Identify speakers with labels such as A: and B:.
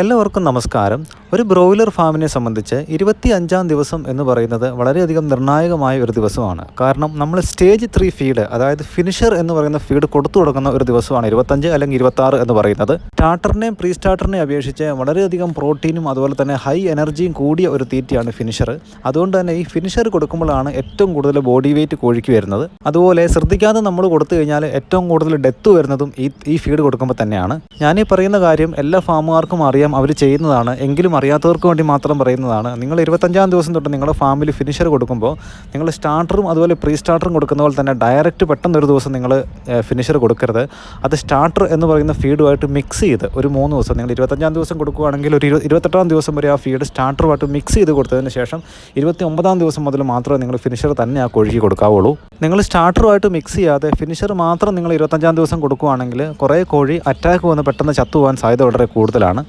A: എല്ലാവർക്കും നമസ്കാരം. ഒരു ബ്രോയിലർ ഫാമിനെ സംബന്ധിച്ച് ഇരുപത്തി അഞ്ചാം ദിവസം എന്ന് പറയുന്നത് വളരെയധികം നിർണായകമായ ഒരു ദിവസമാണ്. കാരണം നമ്മൾ സ്റ്റേജ് ത്രീ ഫീഡ് അതായത് ഫിനിഷർ എന്ന് പറയുന്ന ഫീഡ് കൊടുത്തു തുടങ്ങുന്ന ഒരു ദിവസമാണ് ഇരുപത്തഞ്ച് അല്ലെങ്കിൽ ഇരുപത്താറ് എന്ന് പറയുന്നത്. സ്റ്റാർട്ടറിനെയും പ്രീ സ്റ്റാർട്ടറിനെയും അപേക്ഷിച്ച് വളരെയധികം പ്രോട്ടീനും അതുപോലെ തന്നെ ഹൈ എനർജിയും കൂടിയ ഒരു തീറ്റയാണ് ഫിനിഷർ അതുകൊണ്ട് തന്നെ ഈ ഫിനിഷർ കൊടുക്കുമ്പോഴാണ് ഏറ്റവും കൂടുതൽ ബോഡി വെയിറ്റ് കോഴിക്ക് വരുന്നത്. അതുപോലെ ശ്രദ്ധിക്കാതെ നമ്മൾ കൊടുത്തു കഴിഞ്ഞാൽ ഏറ്റവും കൂടുതൽ ഡെത്ത് വരുന്നതും ഈ ഈ ഫീഡ് കൊടുക്കുമ്പോൾ തന്നെയാണ്. ഞാനീ പറയുന്ന കാര്യം എല്ലാ ഫാമുകാർക്കും അറിയാം. അവർ ചെയ്യുന്നതാണ് എങ്കിലും അറിയാത്തവർക്ക് വേണ്ടി മാത്രം പറയുന്നതാണ്. നിങ്ങൾ ഇരുപത്തഞ്ചാം ദിവസം തൊട്ട് നിങ്ങളുടെ ഫാമിലി ഫിനിഷർ കൊടുക്കുമ്പോൾ നിങ്ങൾ സ്റ്റാർട്ടറും അതുപോലെ പ്രീ സ്റ്റാർട്ടറും കൊടുക്കുന്ന പോലെ തന്നെ ഡയറക്റ്റ് പെട്ടെന്ന് ഒരു ദിവസം നിങ്ങൾ ഫിനിഷർ കൊടുക്കരുത്. അത് സ്റ്റാർട്ടർ എന്ന് പറയുന്ന ഫീഡുമായിട്ട് മിക്സ് ചെയ്ത് ഒരു മൂന്ന് ദിവസം നിങ്ങൾ ഇരുപത്തഞ്ചാം ദിവസം കൊടുക്കുകയാണെങ്കിൽ ഒരു ഇരു ഇരുപത്തെട്ടാം ദിവസം വരെ ആ ഫീഡ് സ്റ്റാർട്ടറുമായിട്ട് മിക്സ് ചെയ്ത് കൊടുത്തതിന് ശേഷം ഇരുപത്തി ഒമ്പതാം ദിവസം മുതൽ മാത്രമേ നിങ്ങൾ ഫിനിഷർ തന്നെ ആ കോഴിക്ക് കൊടുക്കാവുള്ളൂ. നിങ്ങൾ സ്റ്റാർട്ടറുമായിട്ട് മിക്സ് ചെയ്യാതെ ഫിനിഷർ മാത്രം നിങ്ങൾ ഇരുപത്തഞ്ചാം ദിവസം കൊടുക്കുകയാണെങ്കിൽ കുറേ കോഴി അറ്റാക്ക് വന്ന് പെട്ടെന്ന് ചത്തുപോകാൻ സാധ്യത വളരെ കൂടുതലാണ്.